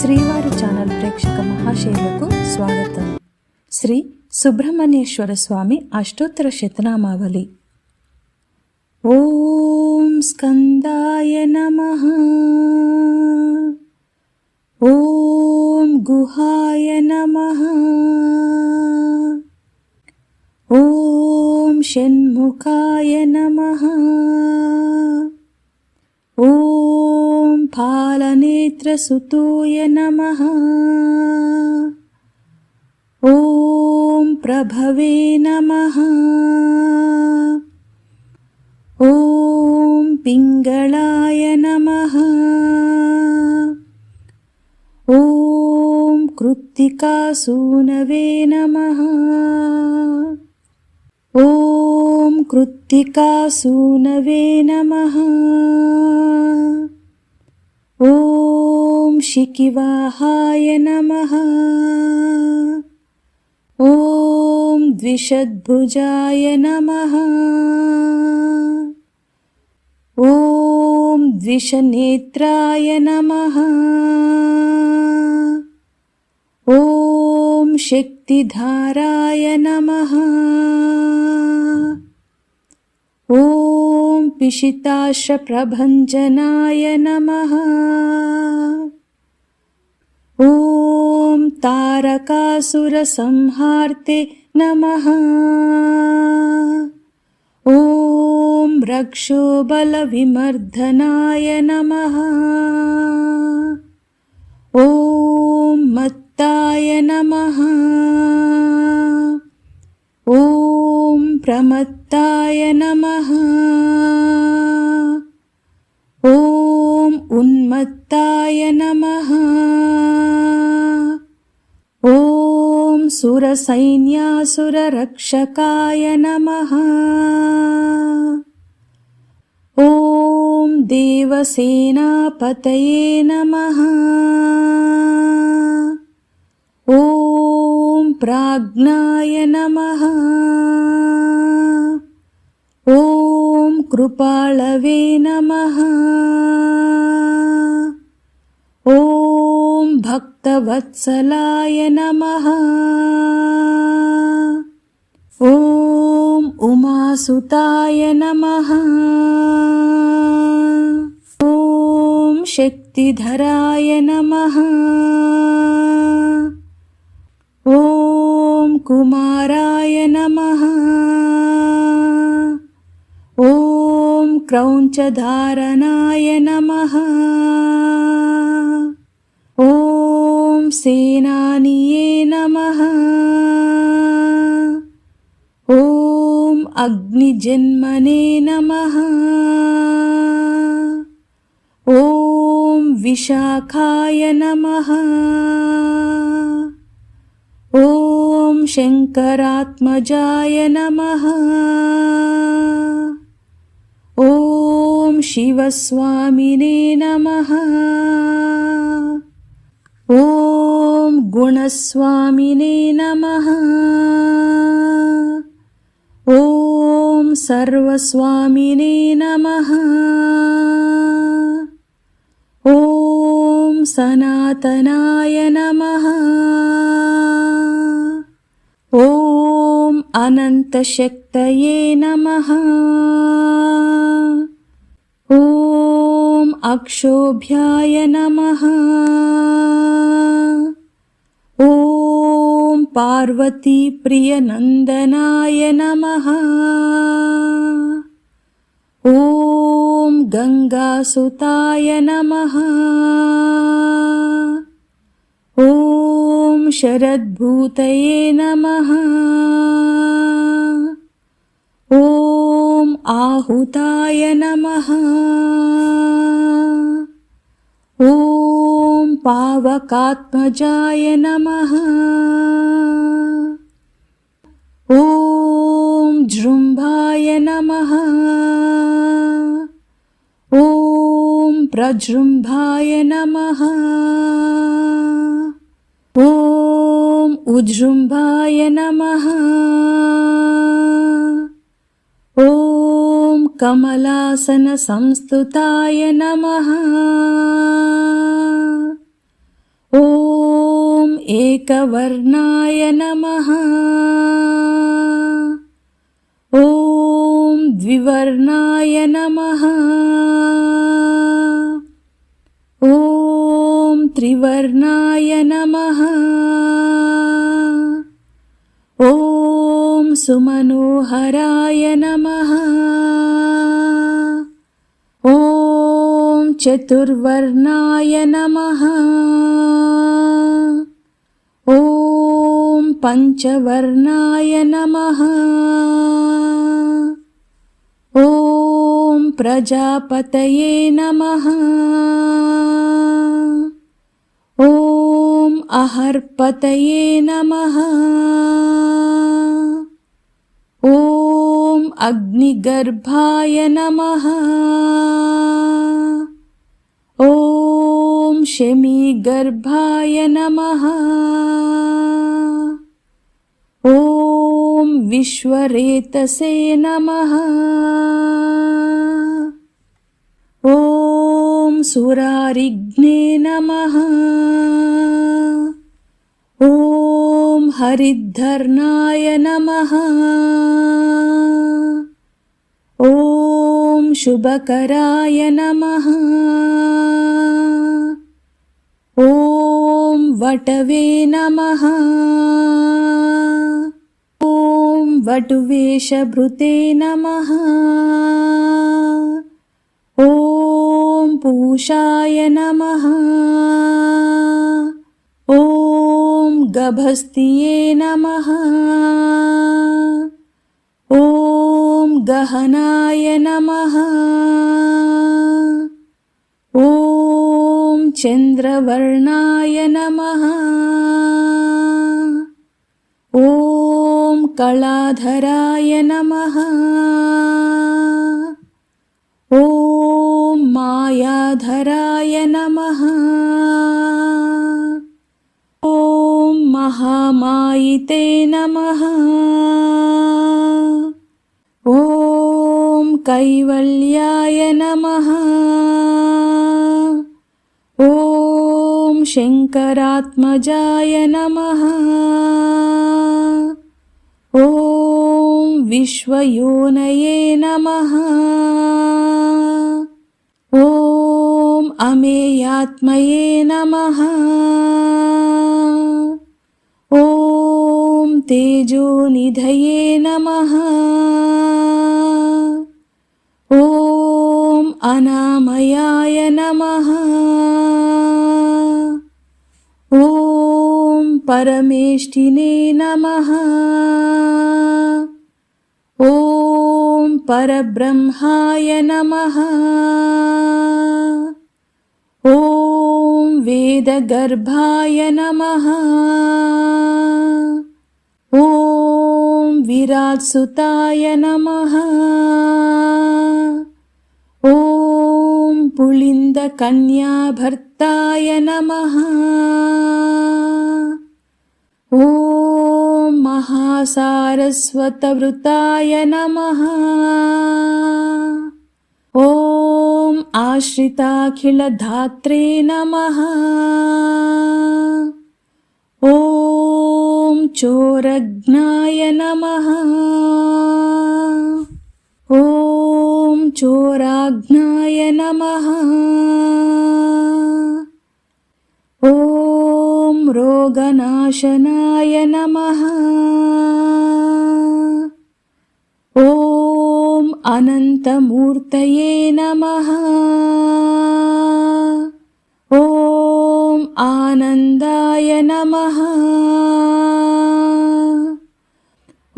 శ్రీవారి ఛానల్ ప్రేక్షక మహాశైలకు స్వాగతం. శ్రీ సుబ్రహ్మణ్యేశ్వర స్వామి అష్టోత్తర శతనామావళి. ఓం స్కందాయ నమ. ఓం గుహాయ నమ. ఓం షణ్ముఖాయ నమ. फालनेत्रसुतोय नमः। ॐ प्रभवे नमः। ॐ पिङ्गळाय नमः। ॐ कृत्तिकासूनवे नमः। ॐ कृत्तिकासूनवे नमः ॐ शिकिवाहाय नमः। ॐ द्विषद्भुजाय नमः। ॐ द्विषनेत्राय नमः। ॐ शक्तिधाराय नमः। ॐ पिशिताशप्रभञ्जनाय नमः। ॐ तारकासुरसंहार्ते नमः। ॐ रक्षोबलविमर्दनाय नमः। ॐ मत्ताय नमः। ॐ प्रमत्ताय नमः सुरसैन्यासुररक्षकाय नमः। ॐ देवसेनापतये नमः। ॐ प्राज्ञाय नमः। ॐ कृपाळवे नमः। ॐ भक्तवत्सलाय नमः। ॐ उमासुताय नमः। ॐ शक्तिधराय नमः। ॐ कुमाराय नमः। ॐ क्रौञ्चधारणाय नमः सेनानिये नमः। ॐ अग्निजन्मने नमः। ॐ विशाखाय नमः। ॐ शङ्करात्मजाय नमः। ॐ शिवस्वामिने नमः ॐ गुणस्वामिने नमः। ॐ सर्वस्वामिने नमः। ॐ सनातनाय नमः। ॐ अनन्तशक्तये नमः। ॐ अक्षोभ्याय नमः। ॐ पार्वतीप्रियनन्दनाय नमः। ॐ गङ्गासुताय नमः। ॐ शरद्भूतये नमः आहुताय नमः। ॐ पावकात्मजाय नमः। ॐ जृम्भाय नमः। ॐ प्रजृम्भाय नमः। ॐ उजृम्भाय नमः। कमलासनसंस्तुताय नमः। ॐ एकवर्णाय नमः। ॐ द्विवर्णाय नमः। ॐ त्रिवर्णाय नमः। ॐ सुमनोहराय नमः ॐ चतुर्वर्णाय नमः। ॐ पञ्चवर्णाय नमः। ॐ प्रजापतये नमः। ॐ अहर्पतये नमः। ॐ अग्निगर्भाय नमः ॐ शमीगर्भाय नमः। ॐ विश्वरेतसे नमः। ॐ सुरारिघ्ने नमः। ॐ हरिद्धर्नाय नमः। ॐ शुभकराय नमः वटवे नमः। ॐ वटुवेशभृते नमः। ॐ पूषाय नमः। ॐ गभस्तिये नमः। ॐ गहनाय नमः। ॐ चन्द्रवर्णाय नमः। ॐ कलाधराय नमः। ॐ मायाधराय नमः। ॐ महामायिते नमः। ॐ कैवल्याय नमः शङ्करात्मजाय नमः। ॐ विश्वयोनये नमः। ॐ अमेयात्मये नमः। ॐ तेजोनिधये नमः। ॐ अनामयाय ॐ परमेष्टिने नमः। ॐ परब्रह्माय नमः। ॐ वेदगर्भाय नमः। ॐ विरात्सुताय नमः। ॐ पुलिन्दकन्याभर्ताय नमः ॐ महासारस्वतवृताय नमः। ॐ आश्रिताखिलधात्रे नमः। ॐ चोरघ्नाय नमः। ॐ चोराघ्नाय नमः। ॐ रोगनाशनाय नमः। ॐ अनन्तमूर्तये नमः। ॐ आनन्दाय नमः।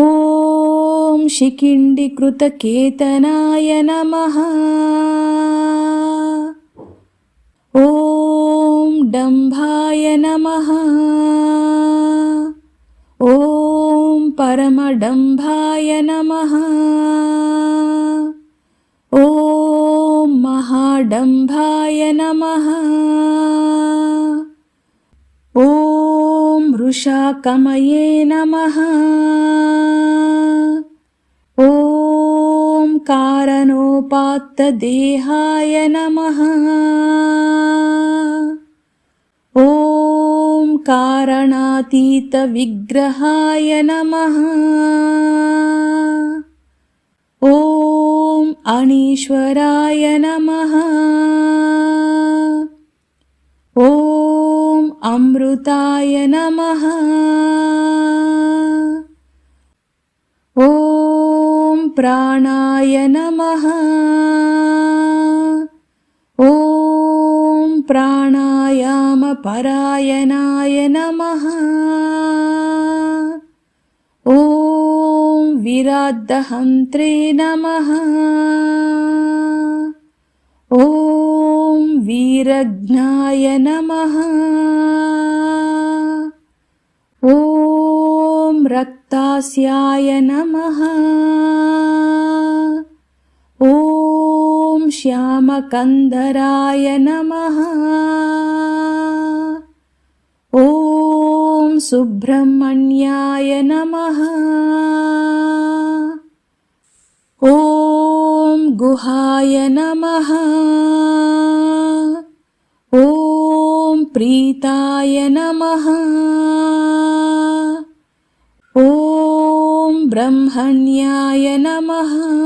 ॐ शिखिण्डिकृतकेतनाय नमः। ॐ डम्भाय परमडम्भाय नमः। ॐ महाडम्भाय नमः। ॐ वृषाकमये नमः। ॐ कारणोपात्तदेहाय नमः। ॐ कारणातीतविग्रहाय नमः। ॐ अनीश्वराय नमः। ॐ अमृताय नमः। ॐ प्राणाय नमः प्राणायामपरायणाय नमः। ॐ विराद्धहन्त्रे नमः। ॐ वीरघ्नाय नमः। ॐ रक्तास्याय नमः। ॐ श्यामकन्धराय नमः। ॐ सुब्रह्मण्याय नमः। ॐ गुहाय नमः। ॐ प्रीताय नमः। ॐ ब्रह्मण्याय नमः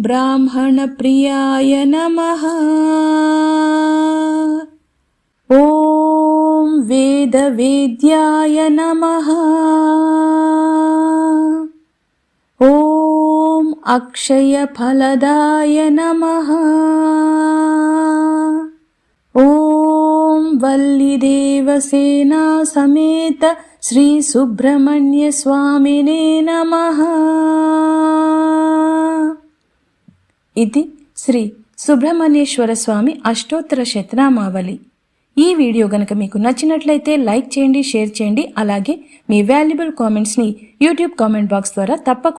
ब्राह्मणप्रियाय नमः। ॐ वेदवेद्याय नमः। ॐ अक्षयफलदाय नमः। ॐ वल्लिदेवसेना समेत श्रीसुब्रह्मण्यस्वामिने नमः ఇది శ్రీ సుబ్రహ్మణ్యేశ్వర స్వామి అష్టోత్తర శతనామావళి. ఈ వీడియో గనక మీకు నచ్చినట్లయితే లైక్ చేయండి షేర్ చేయండి అలాగే మీ వాల్యుబుల్ కామెంట్స్ని యూట్యూబ్ కామెంట్ బాక్స్ ద్వారా తప్పకుండా